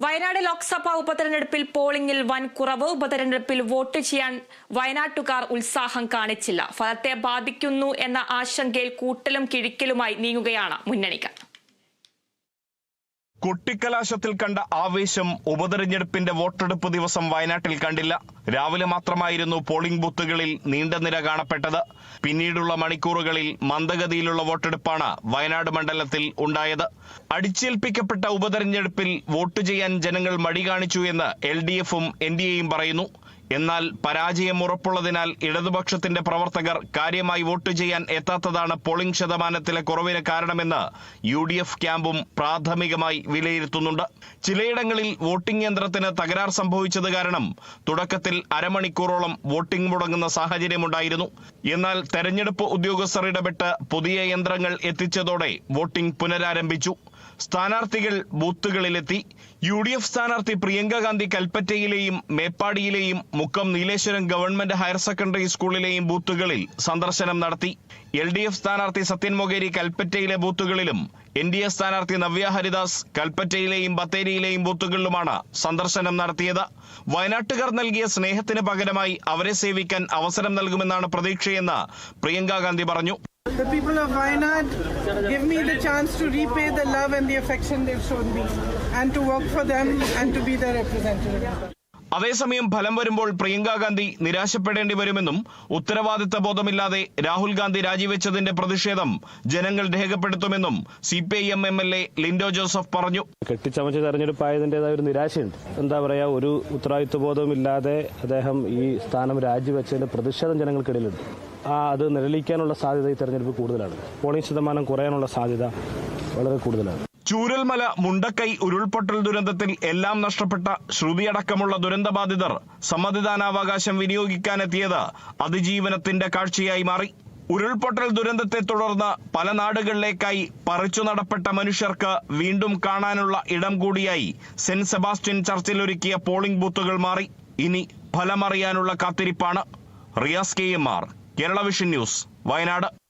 വയനാട് ലോക്സഭാ ഉപതെരഞ്ഞെടുപ്പിൽ പോളിംഗിൽ വൻ കുറവ്. ഉപതെരഞ്ഞെടുപ്പിൽ വോട്ട് ചെയ്യാൻ വയനാട്ടുകാർ ഉത്സാഹം കാണിച്ചില്ല. ഫലത്തെ ബാധിക്കുന്നു എന്ന ആശങ്കയിൽ കൂട്ടലും കിഴിക്കലുമായി നീങ്ങുകയാണ് മുന്നണികൾ കൊട്ടിക്കലാശത്തിൽ കണ്ട ആവേശം ഉപതെരഞ്ഞെടുപ്പിന്റെ വോട്ടെടുപ്പ് ദിവസം വയനാട്ടിൽ കണ്ടില്ല. രാവിലെ മാത്രമായിരുന്നു പോളിംഗ് ബൂത്തുകളിൽ നീണ്ട നിര കാണപ്പെട്ടത്. പിന്നീടുള്ള മണിക്കൂറുകളിൽ മന്ദഗതിയിലുള്ള വോട്ടെടുപ്പാണ് വയനാട് മണ്ഡലത്തിൽ ഉണ്ടായത്. അടിച്ചേൽപ്പിക്കപ്പെട്ട ഉപതെരഞ്ഞെടുപ്പിൽ വോട്ട് ചെയ്യാൻ ജനങ്ങൾ മടി കാണിച്ചു എന്ന് എൽ ഡി എഫും എൻ ഡി എയും പറയുന്നു. എന്നാൽ പരാജയം ഉറപ്പുള്ളതിനാൽ ഇടതുപക്ഷത്തിന്റെ പ്രവർത്തകർ കാര്യമായി വോട്ട് ചെയ്യാൻ എത്താത്തതാണ് പോളിംഗ് ശതമാനത്തിലെ കുറവിന് കാരണമെന്ന് യു ഡി എഫ് ക്യാമ്പും പ്രാഥമികമായി വിലയിരുത്തുന്നുണ്ട്. ചിലയിടങ്ങളിൽ വോട്ടിംഗ് യന്ത്രത്തിന് തകരാർ സംഭവിച്ചത് കാരണം തുടക്കത്തിൽ അരമണിക്കൂറോളം വോട്ടിംഗ് മുടങ്ങുന്ന സാഹചര്യമുണ്ടായിരുന്നു. എന്നാൽ തെരഞ്ഞെടുപ്പ് ഉദ്യോഗസ്ഥർ ഇടപെട്ട് പുതിയ യന്ത്രങ്ങൾ എത്തിച്ചതോടെ വോട്ടിംഗ് പുനരാരംഭിച്ചു. സ്ഥാനാർത്ഥികൾ ബൂത്തുകളിലെത്തി. യു ഡി എഫ് സ്ഥാനാർത്ഥി പ്രിയങ്ക ഗാന്ധി കൽപ്പറ്റയിലെയും മേപ്പാടിയിലെയും Mukkam Nileshwaram government higher secondary സ്കൂളിലെയും ബൂത്തുകളിൽ സന്ദർശനം നടത്തി. എൽ ഡി എഫ് സ്ഥാനാർത്ഥി സത്യൻ മൊകേരി കൽപ്പറ്റയിലെ ബൂത്തുകളിലും എൻ ഡി എ സ്ഥാനാർത്ഥി നവ്യ ഹരിദാസ് കൽപ്പറ്റയിലെയും ബത്തേരിയിലെയും ബൂത്തുകളിലുമാണ് സന്ദർശനം നടത്തിയത്. വയനാട്ടുകാർ നൽകിയ സ്നേഹത്തിന് പകരമായി അവരെ സേവിക്കാൻ അവസരം നൽകുമെന്നാണ് പ്രതീക്ഷയെന്ന് പ്രിയങ്ക ഗാന്ധി പറഞ്ഞു. The people of Wayanad give me the chance to repay the love and the affection they've shown me and to work for them and to be their representative. അതേസമയം ഫലം വരുമ്പോൾ പ്രിയങ്ക ഗാന്ധി നിരാശപ്പെടേണ്ടി വരുമെന്നും ഉത്തരവാദിത്ത ബോധമില്ലാതെ രാഹുൽ ഗാന്ധി രാജിവെച്ചതിന്റെ പ്രതിഷേധം ജനങ്ങൾ രേഖപ്പെടുത്തുമെന്നും C P I M M L A Lindo Joseph പറഞ്ഞു. കെട്ടിച്ചമച്ച തെരഞ്ഞെടുപ്പായതിന്റെതായ ഒരു നിരാശയുണ്ട്. എന്താ പറയാ ഒരു ഉത്തരവാദിത്വ ബോധമില്ലാതെ അദ്ദേഹം ഈ സ്ഥാനം രാജിവെച്ചതിന്റെ പ്രതിഷേധം ജനങ്ങൾക്കിടയിലുണ്ട്. അത് നിഴലിക്കാനുള്ള സാധ്യത ഈ തെരഞ്ഞെടുപ്പ് കൂടുതലാണ്. പോളിംഗ് ശതമാനം കുറയാനുള്ള സാധ്യത വളരെ കൂടുതലാണ്. ചൂരൽമല മുണ്ടക്കൈ ഉരുൾപൊട്ടൽ ദുരന്തത്തിൽ എല്ലാം നഷ്ടപ്പെട്ട ശ്രുതിയടക്കമുള്ള ദുരന്തബാധിതർ സമ്മതിദാനാവകാശം വിനിയോഗിക്കാനെത്തിയത് അതിജീവനത്തിന്റെ കാഴ്ചയായി മാറി. ഉരുൾപൊട്ടൽ ദുരന്തത്തെ തുടർന്ന് പല നാടുകളിലേക്കായി പറിച്ചു നടപ്പെട്ട മനുഷ്യർക്ക് വീണ്ടും കാണാനുള്ള ഇടം കൂടിയായി സെന്റ് സെബാസ്റ്റ്യൻ ചർച്ചിൽ ഒരുക്കിയ പോളിംഗ് ബൂത്തുകൾ മാറി. ഇനി ഫലമറിയാനുള്ള കാത്തിരിപ്പാണ് Riyas K M R. Kerala vision news Wayanad.